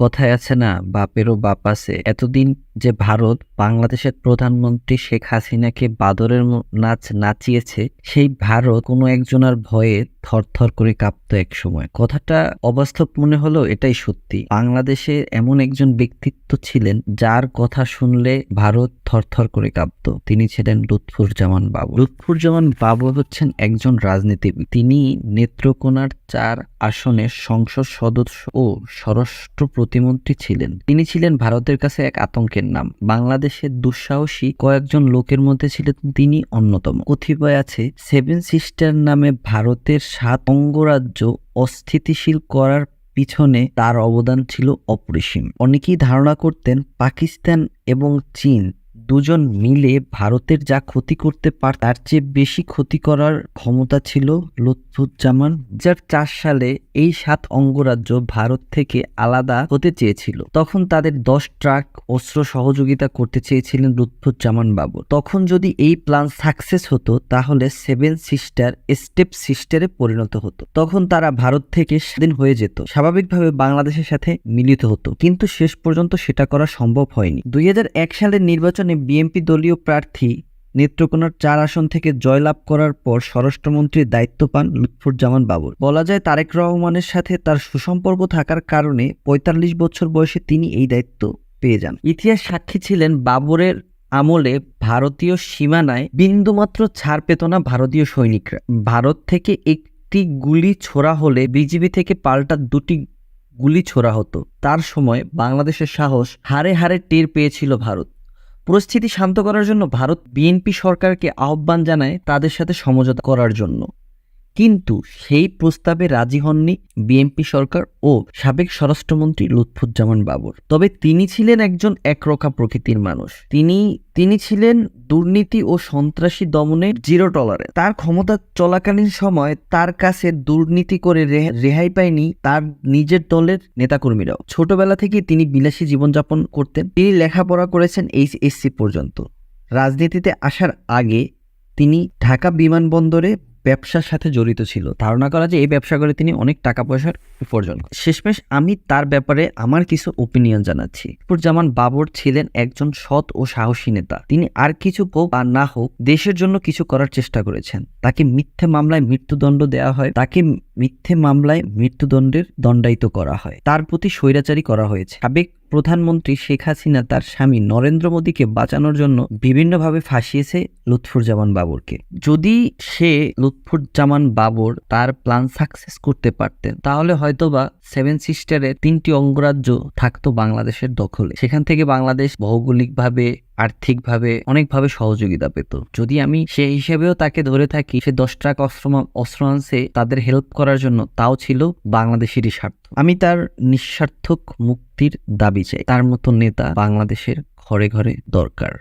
কথায় আছে না, বাপেরও বাপ আছে। এতদিন যে ভারত বাংলাদেশের প্রধানমন্ত্রী শেখ হাসিনাকে বাদরের নাচ নাচিয়েছে, সেই ভারত কোনো একজনের ভয়ে থরথর করে কাঁপতো এক সময়। কথাটা অবাস্তব মনে হলো, এটাই সত্যি। বাংলাদেশে এমন একজন ব্যক্তিত্ব ছিলেন যার কথা শুনলে ভারত থরথর করে কাঁপতো। তিনি ছিলেন লুৎফুর জামান বাবু লুৎফুর জামান বাবু হচ্ছেন একজন রাজনীতিবিদ। তিনি নেত্রকোনার চার আসনের সংসদ সদস্য ও স্বরাষ্ট্র প্রতিমন্ত্রী ছিলেন। তিনি ছিলেন ভারতের কাছে এক আতঙ্কের নাম। বাংলাদেশের দুঃসাহসী কয়েকজন লোকের মধ্যে ছিলেন তিনি অন্যতম। কতিপয় আছে, সেভেন সিস্টার নামে ভারতের সাত অঙ্গরাজ্য অস্থিতিশীল করার পিছনে তার অবদান ছিল অপরিসীম। অনেকেই ধারণা করতেন পাকিস্তান এবং চীন দুজন মিলে ভারতের যা ক্ষতি করতে পার, তার চেয়ে বেশি ক্ষতি করার ক্ষমতা ছিল লুৎফুজ্জামান দু চার সালে এই সাত অঙ্গরাজ্য ভারত থেকে আলাদা হতে চেয়েছিল। তখন তাদের দশ ট্রাক অস্ত্র সহযোগিতা করতে চেয়েছিলেন লুৎফুজ্জামান বাবু। তখন যদি এই প্ল্যান সাকসেস হতো, তাহলে সেভেন সিস্টার স্টেপ সিস্টারে পরিণত হতো। তখন তারা ভারত থেকে স্বাধীন হয়ে যেত, স্বাভাবিকভাবে বাংলাদেশের সাথে মিলিত হতো। কিন্তু শেষ পর্যন্ত সেটা করা সম্ভব হয়নি। দুই হাজার এক সালের নির্বাচনে বিএনপি দলীয় প্রার্থী নেত্রকোনার চার আসন থেকে জয়লাভ করার পর স্বরাষ্ট্রমন্ত্রীর দায়িত্ব পান লুৎফুজ্জামান বাবুর বলা যায়, তারেক রহমানের সাথে তার সুসম্পর্ক থাকার কারণে পঁয়তাল্লিশ বছর বয়সে তিনি এই দায়িত্ব পেয়ে যান। ইতিহাস সাক্ষী ছিলেন বাবরের আমলে ভারতীয় সীমানায় বিন্দুমাত্র ছাড় পেত না ভারতীয় সৈনিকরা। ভারত থেকে একটি গুলি ছোড়া হলে বিজিবি থেকে পাল্টা দুটি গুলি ছোড়া হতো। তার সময় বাংলাদেশের সাহস হারে হারে টের পেয়েছিল ভারত। পরিস্থিতি শান্ত করার জন্য ভারত বিএনপি সরকারকে আহ্বান জানায় তাদের সাথে সমঝোতা করার জন্য। কিন্তু সেই প্রস্তাবে রাজি হননি বিএনপি সরকার ও সাবেক স্বরাষ্ট্রমন্ত্রী লুৎফুজ্জামান বাবর। তবে তিনি ছিলেন একজন একরোখা প্রকৃতির মানুষ। তিনি তিনি ছিলেন দুর্নীতি ও সন্ত্রাসী দমনের জিরো টলারে তার ক্ষমতা চলাকালীন সময় তার কাছে দুর্নীতি করে রেহাই পায়নি তার নিজের দলের নেতাকর্মীরাও। ছোটবেলা থেকে তিনি বিলাসী জীবনযাপন করতেন। তিনি লেখাপড়া করেছেন এইচএসসি পর্যন্ত। রাজনীতিতে আসার আগে তিনি ঢাকা বিমানবন্দরে ব্যবসার সাথে জড়িত ছিল। ধারণা করা যে এই ব্যবসা করে তিনি অনেক টাকা পয়সার উপার্জন শেষমেশ আমি তার ব্যাপারে আমার কিছু ওপিনিয়ন জানাচ্ছি। জামান বাবর ছিলেন একজন সৎ ও সাহসী নেতা। তিনি আর কিছু হোক আর না হোক দেশের জন্য কিছু করার চেষ্টা করেছেন। তাকে মিথ্যে মামলায় মৃত্যুদণ্ড দেওয়া হয়, তাকে মিথ্যে মামলায় মৃত্যুদণ্ডের দণ্ডায়িত করা হয়। তার প্রতি স্বৈরাচারী করা হয়েছে। সাবেক প্রধানমন্ত্রী শেখ হাসিনা তার স্বামী নরেন্দ্র মোদীকে বাঁচানোর জন্য বিভিন্নভাবে ফাঁসিয়েছে লুৎফুজ্জামান বাবরকে। যদি সে লুৎফুজ্জামান বাবর তার প্ল্যান সাকসেস করতে পারতেন, তাহলে হয়তোবা সেভেন সিস্টারের তিনটি অঙ্গরাজ্য থাকতো বাংলাদেশের দখলে। সেখান থেকে বাংলাদেশ ভৌগোলিকভাবে আর্থিকভাবে অনেকভাবে সহযোগিতা পেত। যদি আমি সে হিসেবেও তাকে ধরে থাকি, সে দশ ট্রাক অস্ত্র অস্ত্র আনছে, তাদের হেল্প করার জন্য তাও ছিল বাংলাদেশেরই স্বার্থ। আমি তার নিঃস্বার্থক মুক্তির দাবি চাই। তার মতো নেতা বাংলাদেশের ঘরে ঘরে দরকার।